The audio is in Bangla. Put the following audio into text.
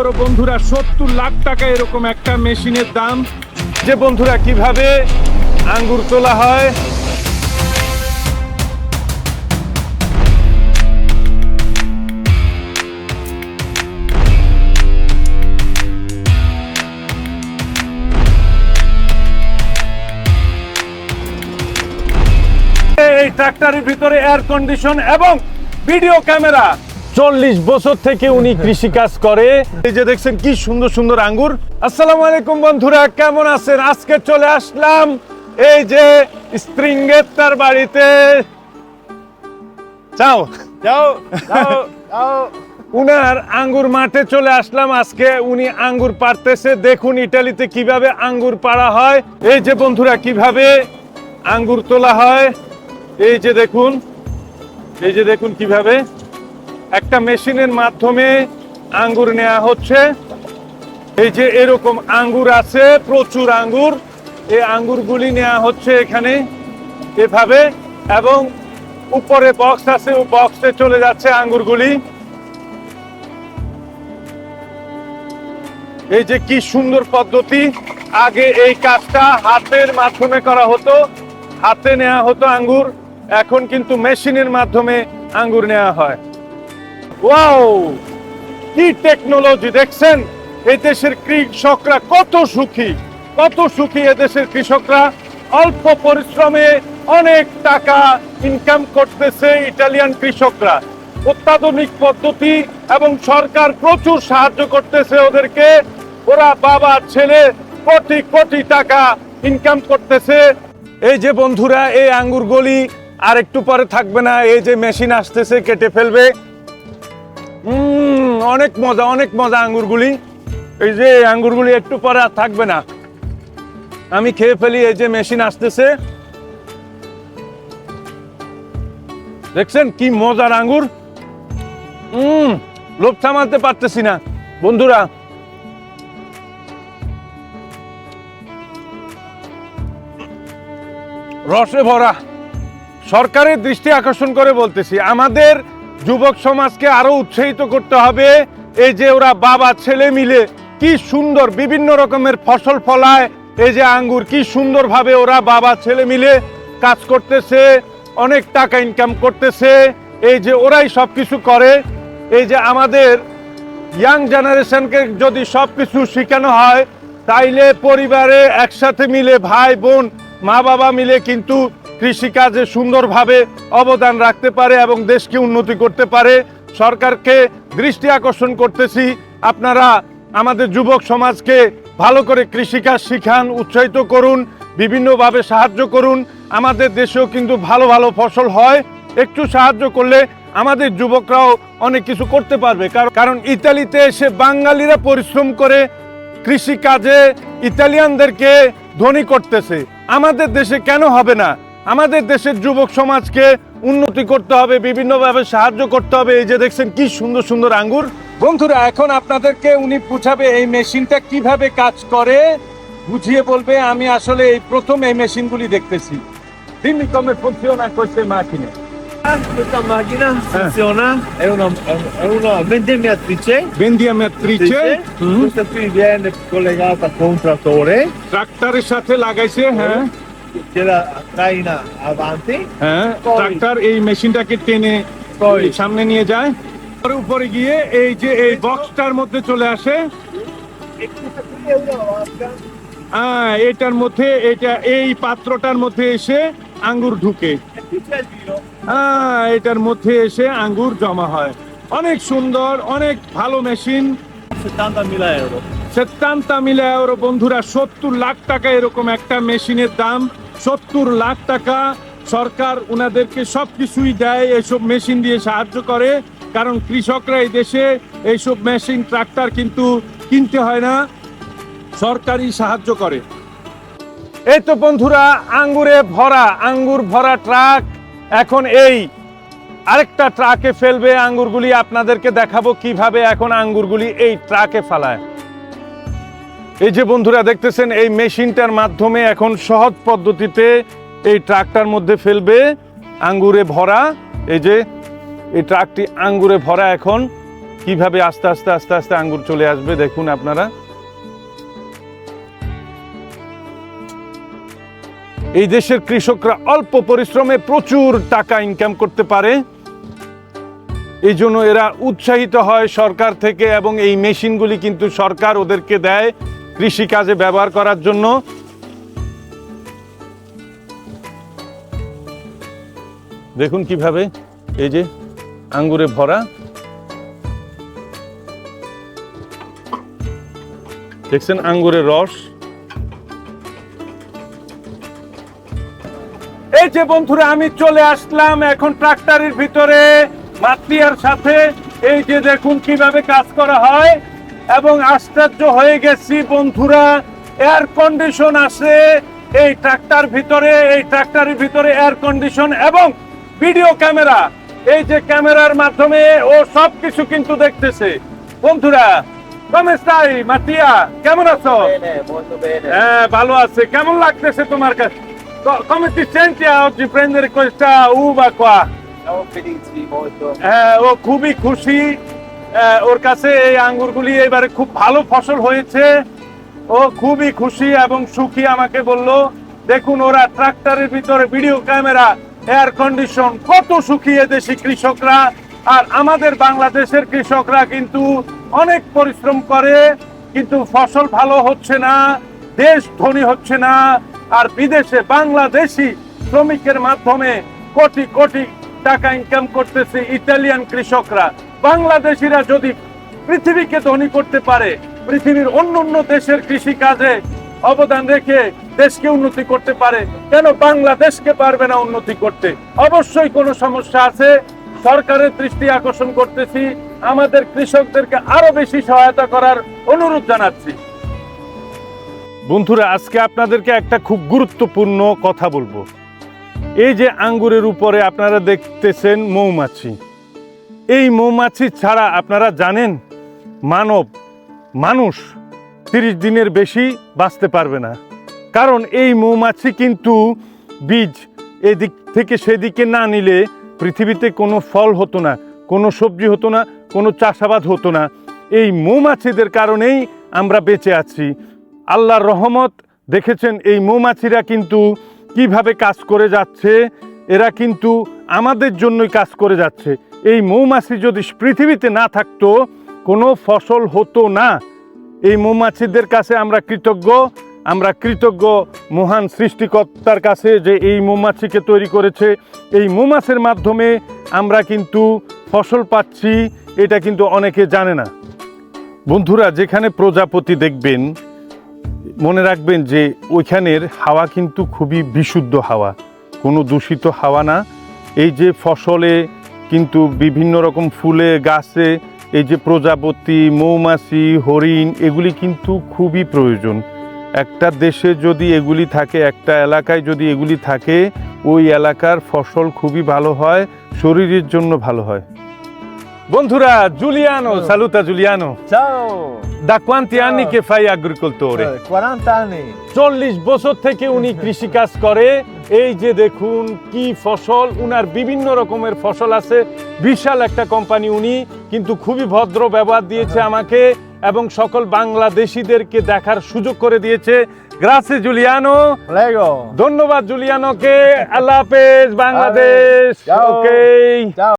এওরো বন্ধুরা, সত্তর লাখ টাকা এরকম একটা মেশিনের দাম। যে বন্ধুরা, কীভাবে আঙ্গুর তোলা হয়? এই ট্রাক্টরের ভিতরে এয়ার কন্ডিশন এবং ভিডিও ক্যামেরা চল্লিশ বছর থেকে উনি কৃষি কাজ করে। এই যে দেখছেন কি সুন্দর সুন্দর আঙ্গুর। আসসালামু আলাইকুম বন্ধুরা, কেমন আছেন? আজকে চলে আসলাম এই যে স্প্রিংগের তার বাড়িতে। যাও যাও উনার আঙ্গুর মাঠে চলে আসলাম আজকে। উনি আঙ্গুর পারতেছে দেখুন ইটালিতে কীভাবে আঙ্গুর পাড়া হয়। এই যে বন্ধুরা, কীভাবে আঙ্গুর তোলা হয়। এই যে দেখুন, এই যে দেখুন কীভাবে একটা মেশিনের মাধ্যমে আঙ্গুর নেওয়া হচ্ছে। এই যে এরকম আঙ্গুর আছে, প্রচুর আঙ্গুর। এই আঙ্গুরগুলি নেওয়া হচ্ছে এখানে এভাবে এবং উপরে বক্স আছে, ও বক্সে চলে যাচ্ছে আঙ্গুরগুলি। এই যে কি সুন্দর পদ্ধতি। আগে এই কাজটা হাতের মাধ্যমে করা হতো, হাতে নেওয়া হতো আঙ্গুর। এখন কিন্তু মেশিনের মাধ্যমে আঙ্গুর নেওয়া হয়। ওয়াও কি টেকনোলজি দেখছেন? এই দেশের কৃষকরা কত সুখী কত সুখী এদেশের কৃষকরা। অল্প পরিশ্রমে অনেক টাকা ইনকাম করতেছে ইটালিয়ান কৃষকরা। অত্যাধুনিক পদ্ধতি এবং সরকার প্রচুর সাহায্য করতেছে ওদেরকে। ওরা বাবা, ছেলে কোটি কোটি টাকা ইনকাম করতেছে। এই যে বন্ধুরা, এই আঙ্গুরগুলি আর একটু পরে থাকবে না, এই যে মেশিন আসতেছে, কেটে ফেলবে। অনেক মজা অনেক মজা আঙ্গুরগুলি। এই যে আঙ্গুরগুলি একটু পরে আর থাকবে না। আমি খেয়ে ফেলি, এই যে মেশিন আসতেছে। দেখছেন কি মজার আঙ্গুর? উম লোভ থামাতে পারতেছি না। বন্ধুরা, রসে ভরা। সরকারের দৃষ্টি আকর্ষণ করে বলতেছি, আমাদের যুবক সমাজকে আরও উৎসাহিত করতে হবে। এই যে ওরা বাবা, ছেলে মিলে কি সুন্দর বিভিন্ন রকমের ফসল ফলায়। এই যে আঙ্গুর, কি সুন্দরভাবে ওরা বাবা, ছেলে মিলে কাজ করতেছে, অনেক টাকা ইনকাম করতেছে। এই যে ওরাই সব কিছু করে। এই যে আমাদের ইয়াং জেনারেশনকে যদি সব কিছু শেখানো হয়, তাইলে পরিবারে একসাথে মিলে ভাই, বোন মা বাবা মিলে কিন্তু কৃষিকাজে সুন্দরভাবে অবদান রাখতে পারে এবং দেশকে উন্নতি করতে পারে। সরকারকে দৃষ্টি আকর্ষণ করতেছি। আপনারা আমাদের যুবক সমাজকে ভালো করে কৃষিকাজ শিখান, উৎসাহিত করুন, বিভিন্নভাবে সাহায্য করুন। আমাদের দেশেও কিন্তু ভালো ভালো ফসল হয়। একটু সাহায্য করলে আমাদের যুবকরাও অনেক কিছু করতে পারবে। কারণ ইতালিতে এসে বাঙালিরা পরিশ্রম করে কৃষি কাজে ইতালিয়ানদেরকে ধনী করতেছে। আমাদের দেশে কেন হবে না? আমাদের দেশের যুবক সমাজকে উন্নতি করতে হবে বিভিন্নভাবে সাহায্য করতে হবে এই যে দেখছেন কি সুন্দর সুন্দর আঙ্গুর বন্ধুরা এখন আপনাদেরকে উনি বুঝাবে এই মেশিনটা কীভাবে কাজ করে বুঝিয়ে বলবে আমি আসলে এই প্রথম এই মেশিনগুলি দেখতেছি Dimmi come funziona queste macchine. Questa macchina funziona, è una, è una vendemmiatrice. Vendiamatrice. হুম। Questa qui viene collegata con un trattore ট্রাক্টরের সাথে লাগাইছে হ্যাঁ che la traina avanti. হ্যাঁ ট্রাক্টর এই মেশিনটাকে টেনে সামনে নিয়ে যায় আর উপরে গিয়ে এই যে এই বক্সটার মধ্যে চলে আসে. আহ, এটার মধ্যে এটা এই পাত্রটার মধ্যে এসে আঙ্গুর ঢুকে. আহ, এটার মধ্যে এসে আঙ্গুর জমা হয় অনেক সুন্দর অনেক ভালো মেশিন 70.000 euro. সেত্তান্তা মিলে ওর বন্ধুরা সত্তর লাখ টাকা এরকম একটা মেশিনের দাম সত্তর লাখ টাকা সরকার ওনাদেরকে সব কিছুই দেয় এইসব মেশিন দিয়ে সাহায্য করে। কারণ কৃষকরা এই দেশে এইসব মেশিন, ট্রাক্টর কিন্তু কিনতে হয় না সরকারি সাহায্য করে। এই তো বন্ধুরা, আঙ্গুরে ভরা, আঙ্গুর ভরা ট্রাক। এখন এই আরেকটা ট্রাকে ফেলবে আঙ্গুরগুলি। আপনাদেরকে দেখাবো কীভাবে এখন আঙ্গুরগুলি এই ট্রাকে ফেলায়। এই যে বন্ধুরা দেখতেছেন, এই মেশিনটার মাধ্যমে এখন সহজ পদ্ধতিতে এই ট্রাকটার মধ্যে ফেলবে, আঙ্গুরে ভরা। এই যে, এই ট্রাকটি আঙ্গুরে ভরা এখন। কীভাবে আস্তে আস্তে আস্তে আস্তে আঙ্গুর চলে আসবে, দেখুন আপনারা। এই দেশের কৃষকরা অল্প পরিশ্রমে প্রচুর টাকা ইনকাম করতে পারে। এই জন্য এরা উৎসাহিত হয় সরকার থেকে এবং এই মেশিনগুলি কিন্তু সরকার ওদেরকে দেয়। কৃষি কাজে ব্যবহার করার জন্য দেখুন কীভাবে এই যে আঙ্গুরে ভরা। দেখছেন আঙ্গুরের রস। এই যে বন্ধুরা, আমি চলে আসলাম এখন ট্রাক্টরের ভিতরে, মাতৃয়ার সাথে। এই যে দেখুন কীভাবে কাজ করা হয়। এবং আশ্চর্য হয়ে গেছি বন্ধুরা এয়ার কন্ডিশন আছে এই ট্রাক্টর ভিতরে এই ট্রাক্টরের ভিতরে এয়ার কন্ডিশন এবং ভিডিও ক্যামেরা এই যে ক্যামেরার মাধ্যমে ও সব কিছু কিন্তু দেখতেছে। বন্ধুরা কমে স্টাই মাতিয়া কেমন আছো. হ্যাঁ ভালো আছে। কেমন লাগতেছে তোমার কাছে? oggi prendere questa uva qua Siamo felici molto. হ্যাঁ, ও খুবই খুশি। ওর কাছে এই আঙ্গুরগুলি এবারে খুব ভালো ফসল হয়েছে। ও খুবই খুশি এবং সুখী আমাকে বলল, দেখুন, ওরা ট্রাক্টরের ভিতরে ভিডিও ক্যামেরা এয়ার কন্ডিশন কত সুখী এদেশি কৃষকরা। আর আমাদের বাংলাদেশের কৃষকরা কিন্তু অনেক পরিশ্রম করে, কিন্তু ফসল ভালো হচ্ছে না, দেশ ধনী হচ্ছে না। আর বিদেশে বাংলাদেশি শ্রমিকের মাধ্যমে কোটি কোটি টাকা ইনকাম করতেছে ইতালিয়ান কৃষকরা। বাংলাদেশিরা যদি পৃথিবীকে ধনী করতে পারে, পৃথিবীর অন্য অন্য দেশের কৃষি কাজে অবদান রেখে দেশকে উন্নতি করতে পারে, কেন বাংলাদেশকে পারবে না উন্নতি করতে? অবশ্যই কোনো সমস্যা আছে। সরকারের দৃষ্টি আকর্ষণ করতেছি। আমাদের কৃষকদেরকে আরও বেশি সহায়তা করার অনুরোধ জানাচ্ছি। বন্ধুরা, আজকে আপনাদেরকে একটা খুব গুরুত্বপূর্ণ কথা বলব। এই যে আঙ্গুরের উপরে আপনারা দেখতেছেন মৌমাছি, এই মৌমাছি ছাড়া আপনারা জানেন, মানব, মানুষ তিরিশ দিনের বেশি বাঁচতে পারবে না। কারণ এই মৌমাছি কিন্তু বীজ এদিক থেকে সেদিকে না নিলে পৃথিবীতে কোনো ফল হতো না, কোনো সবজি হতো না, কোনো চাষাবাদ হতো না। এই মৌমাছিদের কারণেই আমরা বেঁচে আছি। আল্লাহর রহমত দেখেছেন, এই মৌমাছিরা কিন্তু কীভাবে কাজ করে যাচ্ছে, এরা কিন্তু আমাদের জন্যই কাজ করে যাচ্ছে। এই মৌমাছি যদি পৃথিবীতে না থাকতো, কোনো ফসল হতো না। এই মৌমাছিদের কাছে আমরা কৃতজ্ঞ আমরা কৃতজ্ঞ মহান সৃষ্টিকর্তার কাছে যে এই মৌমাছিকে তৈরি করেছে। এই মৌমাছির মাধ্যমে আমরা কিন্তু ফসল পাচ্ছি, এটা কিন্তু অনেকে জানে না। বন্ধুরা, যেখানে প্রজাপতি দেখবেন মনে রাখবেন যে ওইখানের হাওয়া কিন্তু খুবই বিশুদ্ধ হাওয়া, কোনো দূষিত হাওয়া না। এই যে ফসলে কিন্তু বিভিন্ন রকম ফুলে, গাছে, এই যে প্রজাপতি, মৌমাছি, হরিণ, এগুলি কিন্তু খুবই প্রয়োজন। একটা দেশে যদি এগুলি থাকে, একটা এলাকায় যদি এগুলি থাকে, ওই এলাকার ফসল খুবই ভালো হয়, শরীরের জন্য ভালো হয়। বন্ধুরা, Giuliano, সালুতা Giuliano. Ciao! Da quanti anni che fai agricoltore? Eh, 40 anni. চল্লিশ বছর থেকে উনি কৃষিকাজ করে এই যে দেখুন কি ফসল উনার বিভিন্ন রকমের ফসল আছে বিশাল একটা কোম্পানি উনি কিন্তু খুবই ভদ্র ব্যবহার দিয়েছে আমাকে এবং সকল বাংলাদেশিদেরকে দেখার সুযোগ করে দিয়েছে গ্রাসে জুলিয়ানো ধন্যবাদ জুলিয়ানোকে আল্লাহ হাফেজ বাংলাদেশ ওকে.